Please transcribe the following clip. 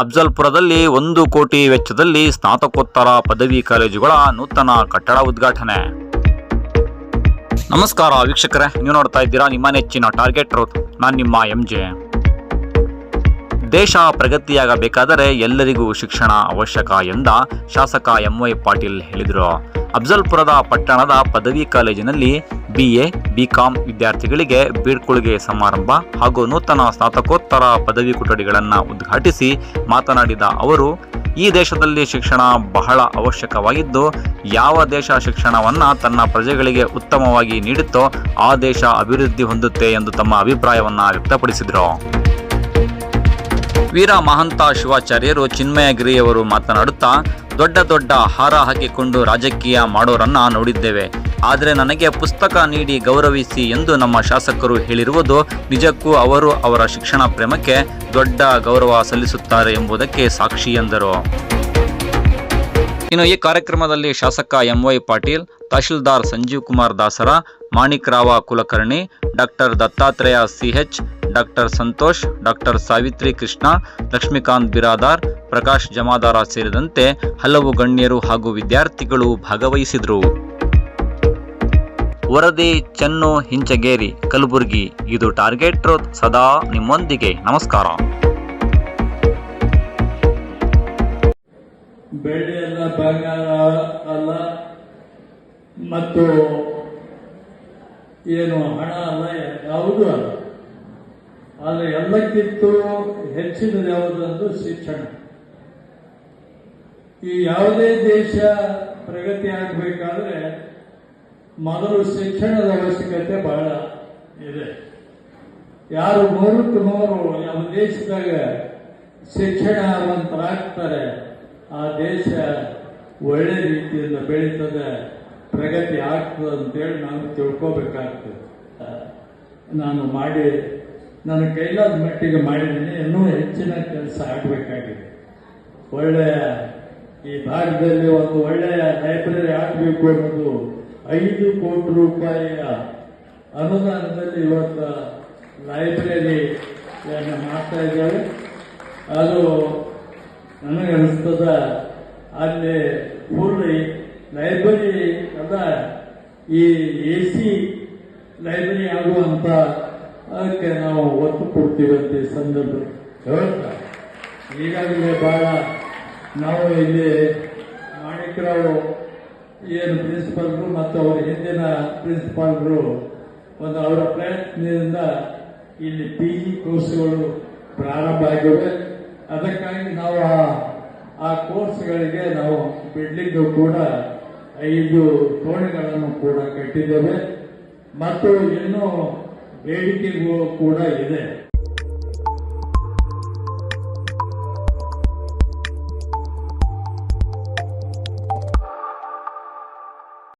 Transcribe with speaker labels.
Speaker 1: ಅಫ್ಜಲ್ಪುರದಲ್ಲಿ ಒಂದು ಕೋಟಿ ವೆಚ್ಚದಲ್ಲಿ ಸ್ನಾತಕೋತ್ತರ ಪದವಿ ಕಾಲೇಜುಗಳ ನೂತನ ಕಟ್ಟಡ ಉದ್ಘಾಟನೆ. ನಮಸ್ಕಾರ ವೀಕ್ಷಕರೇ, ನೀವು ನೋಡ್ತಾ ಇದ್ದೀರಾ ನಿಮ್ಮ ನೆಚ್ಚಿನ ಟಾರ್ಗೆಟ್ ರೋತ್ ನಾನು ನಿಮ್ಮ ಎಂ ಜೆ ದೇಶ ಪ್ರಗತಿಯಾಗಬೇಕಾದರೆ ಎಲ್ಲರಿಗೂ ಶಿಕ್ಷಣ ಅವಶ್ಯಕ ಎಂದ ಶಾಸಕ ಎಂ ವೈ ಪಾಟೀಲ್ ಹೇಳಿದರು. ಅಫ್ಜಲ್ಪುರದ ಪಟ್ಟಣದ ಪದವಿ ಕಾಲೇಜಿನಲ್ಲಿ ಬಿ ಎ ಬಿ ಕಾಂ ವಿದ್ಯಾರ್ಥಿಗಳಿಗೆ ಬೀಳ್ಕೊಡುಗೆ ಸಮಾರಂಭ ಹಾಗೂ ನೂತನ ಸ್ನಾತಕೋತ್ತರ ಪದವಿ ಕೊಠಡಿಗಳನ್ನು ಉದ್ಘಾಟಿಸಿ ಮಾತನಾಡಿದ ಅವರು, ಈ ದೇಶದಲ್ಲಿ ಶಿಕ್ಷಣ ಬಹಳ ಅವಶ್ಯಕವಾಗಿದ್ದು, ಯಾವ ದೇಶ ಶಿಕ್ಷಣವನ್ನು ತನ್ನ ಪ್ರಜೆಗಳಿಗೆ ಉತ್ತಮವಾಗಿ ನೀಡುತ್ತೋ ಆ ದೇಶ ಅಭಿವೃದ್ಧಿ ಹೊಂದುತ್ತೆ ಎಂದು ತಮ್ಮ ಅಭಿಪ್ರಾಯವನ್ನು ವ್ಯಕ್ತಪಡಿಸಿದರು. ವೀರ ಮಹಂತ ಶಿವಾಚಾರ್ಯರು ಚಿನ್ಮಯಗಿರಿಯವರು ಮಾತನಾಡುತ್ತಾ, ದೊಡ್ಡ ದೊಡ್ಡ ಹಾರ ಹಾಕಿಕೊಂಡು ರಾಜಕೀಯ ಮಾಡೋರನ್ನ ನೋಡಿದ್ದೇವೆ. ಆದರೆ ನನಗೆ ಪುಸ್ತಕ ನೀಡಿ ಗೌರವಿಸಿ ಎಂದು ನಮ್ಮ ಶಾಸಕರು ಹೇಳಿರುವುದು ನಿಜಕ್ಕೂ ಅವರು ಅವರ ಶಿಕ್ಷಣ ಪ್ರೇಮಕ್ಕೆ ದೊಡ್ಡ ಗೌರವ ಸಲ್ಲಿಸುತ್ತಾರೆ ಎಂಬುದಕ್ಕೆ ಸಾಕ್ಷಿ ಎಂದರು. ಇನ್ನು ಈ ಕಾರ್ಯಕ್ರಮದಲ್ಲಿ ಶಾಸಕ M Y Patil, tahsildar Sanjeev Kumar Dasara, Manik Rao Kulkarni, doctor Dattatreya C H doctor Santosh, doctor Savitri Krishna, Lakshmikant Biradar, Prakash Jamadar ಸೇರಿದಂತೆ ಹಲವು ಗಣ್ಯರು ಹಾಗೂ ವಿದ್ಯಾರ್ಥಿಗಳು ಭಾಗವಹಿಸಿದರು. ವರದಿ ಚೆನ್ನು ಹಿಂಚಗೇರಿ, ಕಲಬುರಗಿ. ಇದು ಟಾರ್ಗೆಟ್ ರೋತ್ ಸದಾ ನಿಮ್ಮೊಂದಿಗೆ. ನಮಸ್ಕಾರ.
Speaker 2: ಬಂಗಾರ ಅಲ್ಲ ಮತ್ತು ಏನು ಹಣ ಅಲ್ಲ, ಯಾವುದು ಅಲ್ಲ. ಆದರೆ ಎಲ್ಲಕ್ಕಿಂತ ಹೆಚ್ಚಿನದು ಯಾವುದಂದ್ರೆ ಶಿಕ್ಷಣ. ಈ ಯಾವುದೇ ದೇಶ ಪ್ರಗತಿ ಆಗಬೇಕಾದ್ರೆ ಮೊದಲು ಶಿಕ್ಷಣದ ಅವಶ್ಯಕತೆ ಬಹಳ ಇದೆ. ಯಾರು ನೂರಕ್ಕೆ ನೂರು ಯಾವ ದೇಶದಾಗ ಶಿಕ್ಷಣ ಅವಂತರಾಗ್ತಾರೆ ಆ ದೇಶ ಒಳ್ಳೆ ರೀತಿಯಿಂದ ಬೆಳೀತದೆ, ಪ್ರಗತಿ ಆಗ್ತದೆ ಅಂತೇಳಿ ನಾನು ತಿಳ್ಕೋಬೇಕಾಗ್ತದೆ. ನಾನು ಮಾಡಿ ನನ್ನ ಕೈಲಾದ ಮಟ್ಟಿಗೆ ಮಾಡಿದ್ದೀನಿ, ಇನ್ನೂ ಹೆಚ್ಚಿನ ಕೆಲಸ ಆಗಬೇಕಾಗಿದೆ. ಒಳ್ಳೆಯ ಈ ಭಾಗದಲ್ಲಿ ಒಂದು ಒಳ್ಳೆಯ ಲೈಬ್ರರಿ ಆಗಬೇಕು ಅನ್ನೋದು ಐದು ಕೋಟಿ ರೂಪಾಯಿಯ ಅನುದಾನದಲ್ಲಿ ಇವತ್ತು ಲೈಬ್ರರಿಯನ್ನು ಮಾಡ್ತಾ ಇದ್ದೇವೆ. ಅದು ನನಗೆ ಅನಿಸ್ತದ ಅಲ್ಲಿ ಫುಲ್ ಲೈಬ್ರರಿ ಅದ ಈ ಎ ಸಿ ಲೈಬ್ರರಿ ಆಗುವಂತ ಅದಕ್ಕೆ ನಾವು ಒತ್ತು ಕೊಡ್ತೀವಿ ಅಂತ ಈ ಸಂದರ್ಭ ಈಗಾಗಲೇ ಬಹಳ ನಾವು ಇಲ್ಲಿ ಮಾಣಿಕರಾವ್ ಏನು ಪ್ರಿನ್ಸಿಪಾಲ್ರು ಮತ್ತು ಅವರ ಹಿಂದಿನ ಪ್ರಿನ್ಸಿಪಾಲ್ರು ಒಂದು ಅವರ ಪ್ರಯತ್ನದಿಂದ ಇಲ್ಲಿ ಪಿ ಜಿ ಕೋರ್ಸ್ಗಳು ಪ್ರಾರಂಭ ಆಗಿವೆ. ಅದಕ್ಕಾಗಿ ನಾವು ಆ- ಆ ಕೋರ್ಸ್ಗಳಿಗೆ ನಾವು ಬಿಲ್ಡಿಂಗ್ ಕೂಡ ಐದು ಕೋಣೆಗಳನ್ನು ಕೂಡ ಕಟ್ಟಿದ್ದೇವೆ. ಮತ್ತು ಇನ್ನೂ ಬೇಡಿಕೆಗಳು ಕೂಡ ಇದೆ.